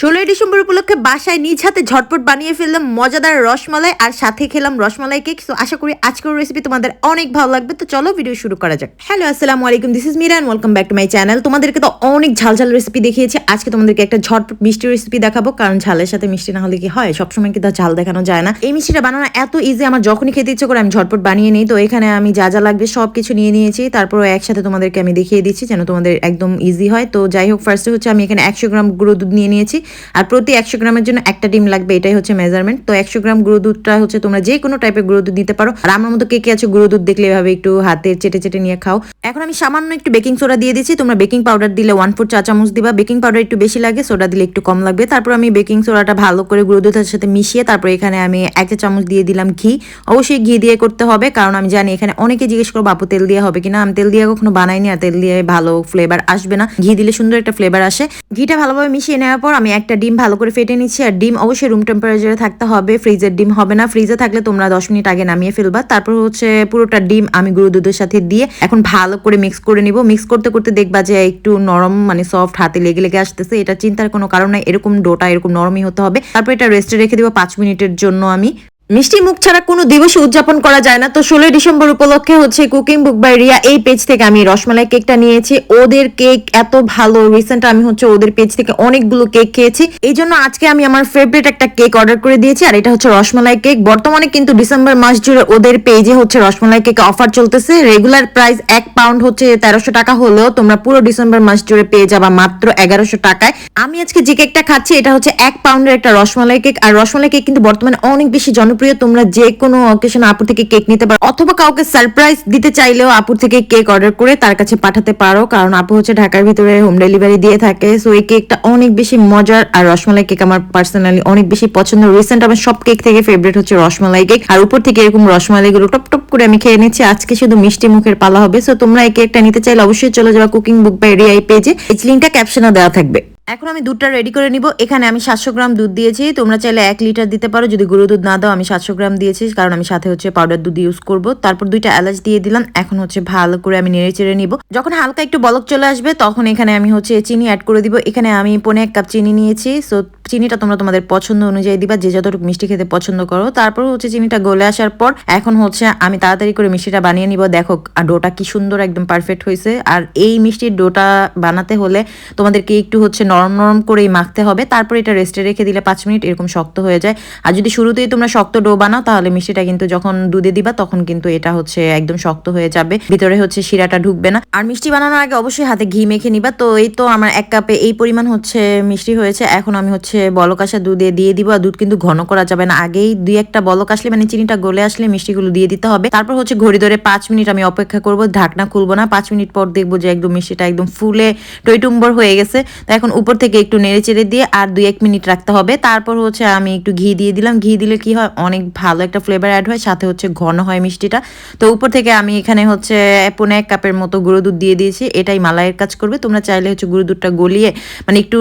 ষোলোই ডিসেম্বর উপলক্ষে বাসায় নিজ হাতে ঝটপট বানিয়ে ফেললাম মজাদার রসমালাই আর সাথে খেলাম রসমালাই কেক। তো আশা করি আজকের রেসিপি তোমাদের অনেক ভালো লাগবে। তো চলো ভিডিও শুরু করা যাক। হ্যালো আসসালামু আলাইকুম this is Mira and welcome back to my channel তোমাদেরকে তো অনেক ঝাল ঝাল রেসিপি দেখিয়েছি। আজকে তোমাদেরকে একটা ঝটপট মিষ্টি রেসিপি দেখাবো, কারণ ঝালের সাথে মিষ্টি না হলে কি হয়? সবসময় কিন্তু ঝাল দেখানো যায় না। এই মিষ্টিটা বানানো এত ইজি আমার যখনই খেতে ইচ্ছে করে আমি ঝটপট বানিয়ে নিই। তো এখানে আমি যা যা লাগবে সব কিছু নিয়ে নিয়েছি। তারপর একসাথে তোমাদেরকে আমি দেখিয়ে দিচ্ছি যেন তোমাদের একদম ইজি হয়। তো যাই হোক ফার্স্টে হচ্ছে আমি এখানে একশো গ্রাম গুঁড়ো দুধ নিয়ে নিয়েছি। আর প্রতি একশো গ্রামের জন্য একটা ডিম লাগবে, এটাই হচ্ছে মেজারমেন্ট তো একশো গ্রাম গুঁড়ো দুধটা হচ্ছে তোমরা যে কোনো টাইপের গুঁড়ো দুধ নিতে পারো। আর আমার মতো কে কে আছে, গুঁড়ো দুধ দেখলে এভাবে একটু হাতে চেটে চেটে নিয়ে খাও। এখন আমি সামান্য একটু বেকিং সোডা দিয়ে দিচ্ছি। তোমরা বেকিং পাউডার দিলে ওয়ান ফোর চা চামচ দিবা। বেকিং পাউডার একটু বেশি লাগে সোডা দিলে একটু কম লাগবে। তারপর আমি বেকিং সোডাটা ভালো করে গুঁড়ো দুধের সাথে মিশিয়ে তারপর এখানে আমি এক চামচ দিয়ে দিলাম ঘি। অবশ্যই ঘি দিয়ে করতে হবে, কারণ আমি জানি এখানে অনেকে জিজ্ঞেস করব আপু তেল দিয়ে হবে কিনা? আমি তেল দিয়ে কখনো বানাইনি, আর তেল দিয়ে ভালো ফ্লেভার আসবে না। ঘি দিলে সুন্দর একটা ফ্লেভার আসে। ঘিটা ভালোভাবে মিশিয়ে নেওয়ার পর আমি একটা ডিম ভালো করে ফেটে নিচ্ছি আর ডিম অবশ্যই রুম টেম্পারেচারে থাকতে হবে। ফ্রিজের ডিম হবে না। ফ্রিজে থাকলে তোমরা দশ মিনিট আগে নামিয়ে ফেলবা। তারপর হচ্ছে পুরোটা ডিম আমি গুঁড়ো দুধের সাথে দিয়ে এখন ভালো করে মিক্স করে নিব। মিক্স করতে করতে দেখবা যে একটু নরম মানে সফট হাতে লেগে লেগে আসতেছে। এটা চিন্তার কোনো কারণ নাই। এরকম ডোটা এরকম নরমই হতে হবে। তারপর এটা রেস্টে রেখে দেবো পাঁচ মিনিটের জন্য আমি। মিষ্টি মুখ ছাড়া কোনো দিবস উদযাপন করা যায় না। তো ষোলোই ডিসেম্বর উপলক্ষে হচ্ছে কুকিং বুক বাই রিয়া এই পেজ থেকে আমি রসমালাই কেকটা নিয়েছি। ওদের কেক এত ভালো। রিসেন্ট আমি হচ্ছে ওদের পেজ থেকে অনেকগুলো কেক খেয়েছি। এই জন্য আজকে আমি আমার ফেভারিট একটা কেক অর্ডার করে দিয়েছি, আর এটা হচ্ছে রসমালাই কেক বর্তমানে কিন্তু ডিসেম্বর মাস জুড়ে ওদের পেজে হচ্ছে রসমালাই কেক অফার চলতেছে। রেগুলার প্রাইস এক পাউন্ড হচ্ছে তেরোশো টাকা হলেও তোমরা পুরো ডিসেম্বর মাস জুড়ে পেয়ে যাবা মাত্র এগারোশো টাকায়। আমি আজকে যে কেকটা খাচ্ছি, এটা হচ্ছে এক পাউন্ডের একটা রসমালাই কেক আর রসমালাই কেক কিন্তু বর্তমানে অনেক বেশি জনপ্রিয় তোমরা যে কোনো অকেশন আপুর থেকে কেক নিতে পারো, অথবা কাউকে সারপ্রাইজ দিতে চাইলেও আপুর থেকে কেক অর্ডার করে তার কাছে পাঠাতে পারো, কারণ আপু হচ্ছে ঢাকার ভিতরে হোম ডেলিভারি দিয়ে থাকে। সো এই কেকটা অনেক বেশি মজার আর রসমালাই কেক আমার পার্সোনালি অনেক বেশি পছন্দ। রিসেন্ট আমার সব কেক থেকে ফেভারিট হচ্ছে রসমালাই কেক আর উপর থেকে এরকম রসমালাই গুলো টপ টপ করে আমি খেয়ে নিচ্ছি। আজকে শুধু মিষ্টি মুখের পালা হবে। সো তোমরা এই কেকটা নিতে চাইলে অবশ্যই চলে যাবে কুকিং বুক বাই রিয়াই পেজে। এই লিঙ্কটা ক্যাপশনে দেওয়া থাকবে। এখন আমি দুধটা রেডি করে নিব। এখানে আমি সাতশো গ্রাম দুধ দিয়েছি। তোমরা চাইলে এক লিটার দিতে পারো। যদি গুঁড়ো দুধ না দাও, আমি সাতশো গ্রাম দিয়েছি, কারণ আমি সাথে হচ্ছে পাউডার দুধ ইউজ করব। তারপর দুইটা এলাচ দিয়ে দিলাম। এখন হচ্ছে ভালো করে আমি নেড়ে চেড়ে নিব। যখন হালকা একটু বলক চলে আসবে, তখন এখানে আমি হচ্ছে চিনি অ্যাড করে দিব। এখানে আমি পনে এক কাপ চিনি নিয়েছি। সো চিনিটা তোমরা তোমাদের পছন্দ অনুযায়ী দিবা। যে যতটুকু মিষ্টি খেতে পছন্দ করো। তারপর হচ্ছে চিনিটা গলে আসার পর, এখন হচ্ছে আমি তাড়াতাড়ি করে মিষ্টিটা বানিয়ে নিব। দেখো, আর ডোটা কি সুন্দর, একদম পারফেক্ট হয়েছে আর এই মিষ্টির ডোটা বানাতে হলে তোমাদেরকে একটু হচ্ছে নরম নরম করেই মাখতে হবে। তারপর এটা রেস্টে রেখে দিলে পাঁচ মিনিট এরকম শক্ত হয়ে যায়। আর যদি শুরুতেই তোমরা শক্ত ডো বানাও, তাহলে মিষ্টিটা কিন্তু যখন দুধে দিবা, তখন কিন্তু এটা হচ্ছে একদম শক্ত হয়ে যাবে। ভিতরে হচ্ছে শিরাটা ঢুকবে না। আর মিষ্টি বানানোর আগে অবশ্যই হাতে ঘি মেখে নিবা। তো এই তো আমার এক কাপে এই পরিমাণ হচ্ছে মিষ্টি হয়েছে। এখন আমি হচ্ছে বলক আসা দুধে দিয়ে দিব। আর দুধ কিন্তু ঘন করা যাবে না। আগেই দুই একটা বলক আসলে মানে চিনিটা গলে আসলে মিষ্টিগুলো দিয়ে দিতে হবে। তারপর হচ্ছে ঘড়ি ধরে পাঁচ মিনিট আমি অপেক্ষা করব। ঢাকনা খুলবো না। পাঁচ মিনিট পর দেখব যে একদম মিষ্টিটা একদম ফুলে টইটুম্বর হয়ে গেছে। তো এখন উপর থেকে একটু নেড়ে চেড়ে দিয়ে আর দুই এক মিনিট রাখতে হবে। তারপর হচ্ছে আমি একটু ঘি দিয়ে দিলাম। ঘি দিলে কি হয়? অনেক ভালো একটা ফ্লেভার অ্যাড হয়, সাথে হচ্ছে ঘন হয় মিষ্টিটা। তো উপর থেকে আমি এখানে হচ্ছে পনে এক কাপের মতো গুঁড়ো দুধ দিয়ে দিয়েছি। এটাই মালাইয়ের কাজ করবে। তোমরা চাইলে হচ্ছে গুঁড়ো দুধটা গলিয়ে মানে একটু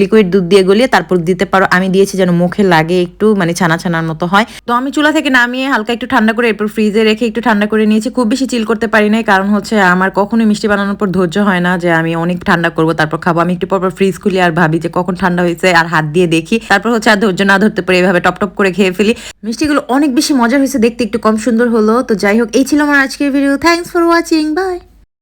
লিকুইড দুধ দিয়ে গলিয়ে তারপর দিতে পারো। আমি দিয়েছি যেন মুখে লাগে একটু মানে ছানা ছানার মতো হয়। তো আমি চুলা থেকে নামিয়ে হালকা একটু ঠান্ডা করে এরপর ফ্রিজে রেখে একটু ঠান্ডা করে নিয়েছি। খুব বেশি চিল করতে পারি নাই, কারণ হচ্ছে আমার কখনোই মিষ্টি বানানোর পর ধৈর্য হয় না যে আমি অনেক ঠান্ডা করব, তারপর খাব। আমি একটু পর ফ্রিজ খুলি আর ভাবি যে কখন ঠান্ডা হয়েছে আর হাত দিয়ে দেখি। তারপর হচ্ছে আর ধৈর্য না ধরতে পারি এভাবে টপ টপ করে খেয়ে ফেলি। মিষ্টিগুলো অনেক বেশি মজার হয়েছে, দেখতে একটু কম সুন্দর হলো। তো যাই হোক, এই ছিল আমার আজকের video thanks for watching bye